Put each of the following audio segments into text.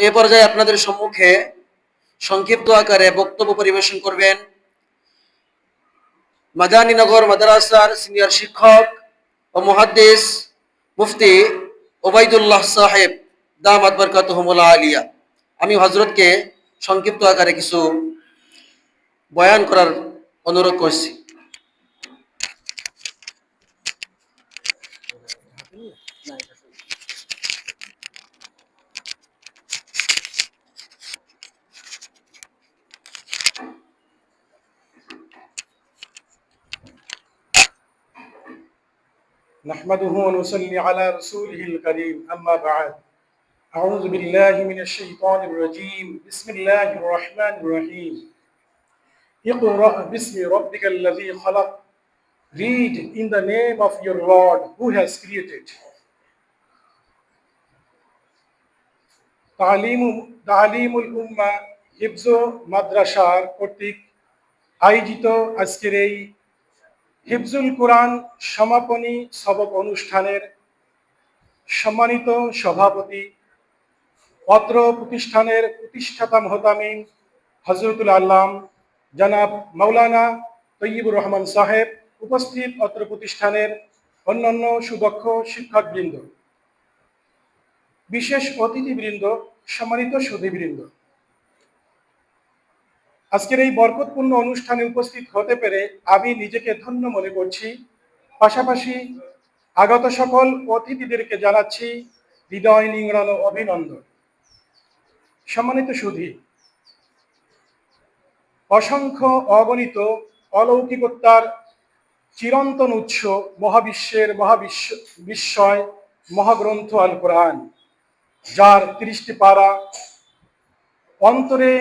তো এ পর্যায়ে আপনাদের সম্মুখে সংক্ষিপ্ত আকারে বক্তব্য পরিবেশন করবেন মাদানীনগর মাদ্রাসার সিনিয়র শিক্ষক ও মুহাদ্দিস মুফতি ওবাইদুল্লাহ সাহেব, দামাত বরকাতহমুল্লাহ আলিয়া। আমি হজরতকে সংক্ষিপ্ত আকারে কিছু বয়ান করার অনুরোধ করছি। نحمده ونصلي على رسوله الكريم أما بعد أعوذ بالله من الشيطان الرجيم بسم الله الرحمن الرحيم اقرأ باسم ربك الذي خلق Read in the name of your Lord who has created. তালিম তালিমুল উম্মা হিফজ মাদ্রাসার কর্তৃক আয়োজিত আজকের এই হিফজুল কোরআন সমাপনী সবক অনুষ্ঠানের সম্মানিত সভাপতি, পত্র প্রতিষ্ঠানের প্রতিষ্ঠাতা মহতামিম হজরতুল আল্লাম, জনাব মৌলানা তৈয়বুর রহমান সাহেব, উপস্থিত অত্র প্রতিষ্ঠানের অন্যান্য সুদক্ষ শিক্ষকবৃন্দ, বিশেষ অতিথিবৃন্দ, সম্মানিত সুধীবৃন্দ আজকের এই বরকতপূর্ণ অনুষ্ঠানে উপস্থিত হতে পেরে আমি নিজেকে ধন্য মনে করছি। পাশাপাশি আগত সকল অতিথিদেরকে জানাচ্ছি হৃদয় নিংড়ানো অভিনন্দন। সম্মানিত সুধী, অসংখ্য অগণিত অলৌকিকতার চিরন্তন উৎস মহাবিশ্বের মহাবিশ্ব, বিস্ময় মহাগ্রন্থ আল কোরআন যার তিরিশটি পারা অন্তরে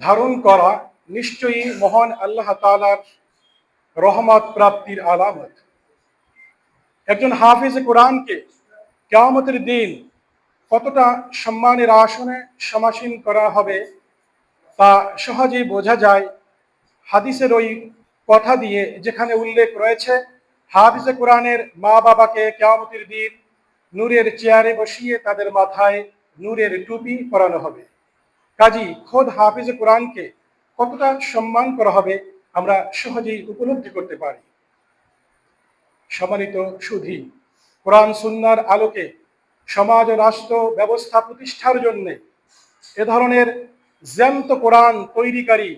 ধারণ করা নিশ্চয়ই মহান আল্লাহ তালার রহমত প্রাপ্তির আলামত। একজন হাফিজ কোরআনকে কেয়ামতের দিন কতটা সম্মানের আসনে সমাসীন করা হবে তা সহজেই বোঝা যায়। হাদিসের ওই কথা দিয়ে যেখানে উল্লেখ রয়েছে, হাফিজে কোরআনের মা বাবাকে কেয়ামতের দিন নূরের চেয়ারে বসিয়ে তাদের মাথায় নূরের টুপি পরানো হবে। কাজী খোদ হাফিজ কোরআনকে কতটা সম্মান করা হবে আমরা সহজেই উপলব্ধি করতে পারি। সম্মানিত সুধী, কোরআন সুন্নার আলোকে সমাজ রাষ্ট্র ব্যবস্থা প্রতিষ্ঠার জন্যে এ ধরনের জ্যান্ত কোরআন তৈরিকারী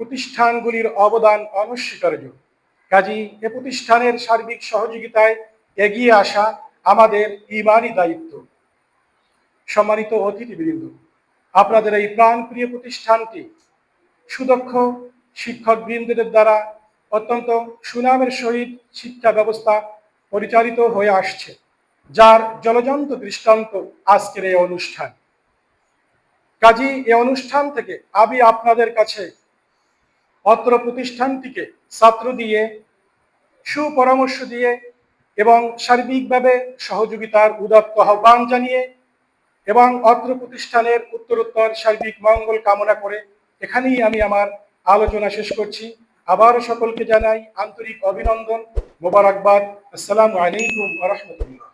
প্রতিষ্ঠানগুলির অবদান অনস্বীকার্য। কাজী, এ প্রতিষ্ঠানের সার্বিক সহযোগিতায় এগিয়ে আসা আমাদের ইমানই দায়িত্ব। সম্মানিত অতিথিবৃন্দ আপনাদের এই প্রাণপ্রিয় প্রতিষ্ঠানটি সুদক্ষ শিক্ষকবৃন্দদের দ্বারা অত্যন্ত সুনামের সহিত শিক্ষা ব্যবস্থা পরিচালিত হয়ে আসছে, যার জলজন্ত দৃষ্টান্ত আজকের এই অনুষ্ঠান। কাজী এই অনুষ্ঠান থেকে আমি আপনাদের কাছে অত্র প্রতিষ্ঠানটিকে ছাত্র দিয়ে, সুপরামর্শ দিয়ে এবং সার্বিকভাবে সহযোগিতার উদাত্ত আহ্বান জানিয়ে এবং অত্র প্রতিষ্ঠানের উত্তরোত্তর সার্বিক মঙ্গল কামনা করে এখানেই আমি আমার আলোচনা শেষ করছি। আবারও সকলকে জানাই আন্তরিক অভিনন্দন, মোবারকবাদ। আসসালামু আলাইকুম রহমতুল্লাহ।